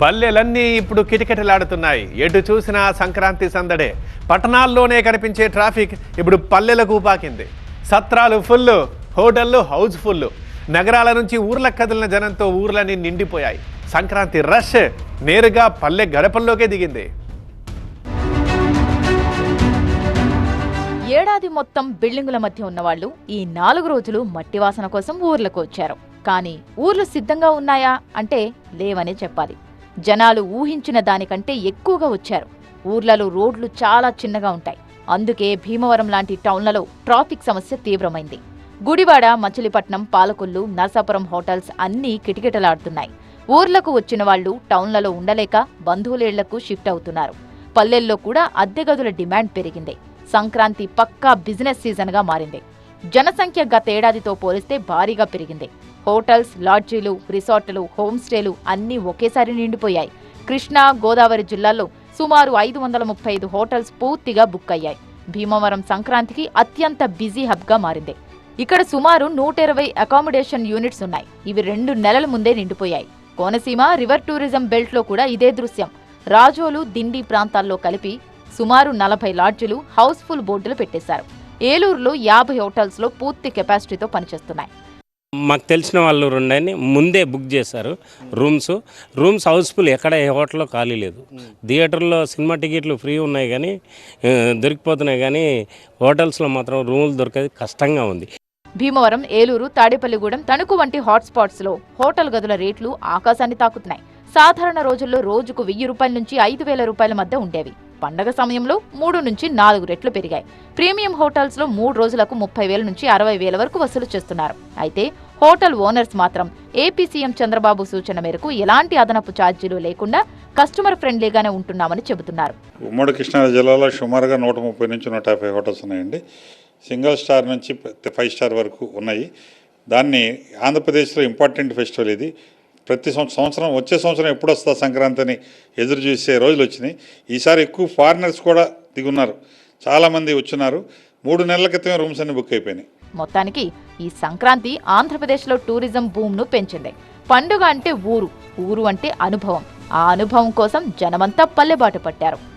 పల్లెలన్నీ ఇప్పుడు కిటకిటలాడుతున్నాయి. ఎటు చూసినా సంక్రాంతి సందడే. పట్టణాల్లోనే కనిపించే ట్రాఫిక్ ఇప్పుడు పల్లెలకు పాకింది సత్రాలు ఫుల్ హోటళ్ళు హౌస్ ఫుల్ నగరాల నుంచి ఊర్లకు కదిలిన జనంతో ఊర్లన్నీ నిండిపోయాయి. సంక్రాంతి రష్ నేరుగా పల్లె గడపల్లోకే దిగింది. ఏడాది మొత్తం బిల్డింగుల మధ్య ఉన్నవాళ్ళు ఈ నాలుగు రోజులు మట్టి వాసన కోసం ఊర్లకు వచ్చారు. కానీ ఊర్లు సిద్ధంగా ఉన్నాయా అంటే లేవనే చెప్పాలి. జనాలు ఊహించిన దానికంటే ఎక్కువగా వచ్చారు. ఊర్లలో రోడ్లు చాలా చిన్నగా ఉంటాయి. అందుకే భీమవరం లాంటి టౌన్లలో ట్రాఫిక్ సమస్య తీవ్రమైంది. గుడివాడ మచిలీపట్నం పాలకొల్లు నర్సాపురం హోటల్స్ అన్నీ కిటకిటలాడుతున్నాయి. ఊర్లకు వచ్చిన వాళ్ళు టౌన్లలో ఉండలేక బంధువులేళ్ళకు షిఫ్ట్ అవుతున్నారు. పల్లెల్లో కూడా అద్దె గదుల డిమాండ్ పెరిగింది. సంక్రాంతి పక్కా బిజినెస్ సీజన్గా మారింది. జనసంఖ్య గతేడాదితో పోలిస్తే భారీగా పెరిగింది. హోటల్స్ లాడ్జీలు రిసార్టులు హోమ్ స్టేలు అన్నీ ఒకేసారి నిండిపోయాయి. కృష్ణా గోదావరి జిల్లాల్లో సుమారు ఐదు వందల ముప్పై ఐదు హోటల్స్ పూర్తిగా బుక్ అయ్యాయి. భీమవరం సంక్రాంతికి అత్యంత బిజీ హబ్గా మారింది. ఇక్కడ సుమారు నూట ఇరవై అకామిడేషన్ యూనిట్స్ ఉన్నాయి. ఇవి రెండు నెలల ముందే నిండిపోయాయి. కోనసీమ రివర్ టూరిజం బెల్ట్లో కూడా ఇదే దృశ్యం. రాజోలు దిండి ప్రాంతాల్లో కలిపి సుమారు నలభై లాడ్జీలు హౌస్ఫుల్ బోర్డులు పెట్టేశారు. ఏలూరులో యాభై హోటల్స్లో పూర్తి కెపాసిటీతో పనిచేస్తున్నాయి. మాకు తెలిసిన వాళ్ళు రెండని ముందే బుక్ చేశారు రూమ్స్. రూమ్స్ హౌస్ఫుల్ ఎక్కడ ఏ హోటల్లో ఖాళీ లేదు. థియేటర్లో సినిమా టికెట్లు ఫ్రీ ఉన్నాయి కానీ దొరికిపోతున్నాయి కానీ హోటల్స్లో మాత్రం రూములు దొరికేది కష్టంగా ఉంది. భీమవరం ఏలూరు తాడేపల్లిగూడెం తణుకు వంటి హాట్స్పాట్స్లో హోటల్ గదుల రేట్లు ఆకాశాన్ని తాకుతున్నాయి. సాధారణ రోజుల్లో రోజుకు వెయ్యి రూపాయల నుంచి ఐదు వేల రూపాయల మధ్య ఉండేవి. పండగ సమయంలో మూడు నుంచి నాలుగు రెట్లు పెరిగాయి. ప్రీమియం హోటల్స్లో మూడు రోజులకు ముప్పై వేల నుంచి అరవై వేల వరకు వసూలు చేస్తున్నారు. అయితే హోటల్ ఓనర్స్ మాత్రం ఏపీ సీఎం చంద్రబాబు సూచన మేరకు ఎలాంటి అదనపు ఛార్జీలు లేకుండా కస్టమర్ ఫ్రెండ్లీగానే ఉంటున్నామని చెబుతున్నారు. ఉమ్మడి కృష్ణా జిల్లాలో సుమారుగా నూట ముప్పై నుంచి నూట యాభై హోటల్స్ ఉన్నాయండి. సింగిల్ స్టార్ నుంచి ఫైవ్ స్టార్ వరకు ఉన్నాయి. దాన్ని ఆంధ్రప్రదేశ్లో ఇంపార్టెంట్ ఫెస్టివల్ ఇది. ప్రతి సంవత్సరం వచ్చే సంవత్సరం ఎప్పుడు వస్తుందా సంక్రాంతిని ఎదురు చూసే రోజులు వచ్చినాయి ఈసారి ఎక్కువ ఫారినర్స్ కూడా దిగున్నారు. చాలామంది వచ్చినారు. మూడు నెలల క్రితమే రూమ్స్ అన్ని బుక్ అయిపోయినాయి. మొత్తానికి ఈ సంక్రాంతి ఆంధ్రప్రదేశ్లో టూరిజం బూమ్ను పెంచింది. పండుగ అంటే ఊరు. ఊరు అంటే అనుభవం. ఆ అనుభవం కోసం జనమంతా పల్లెబాటు పట్టారు.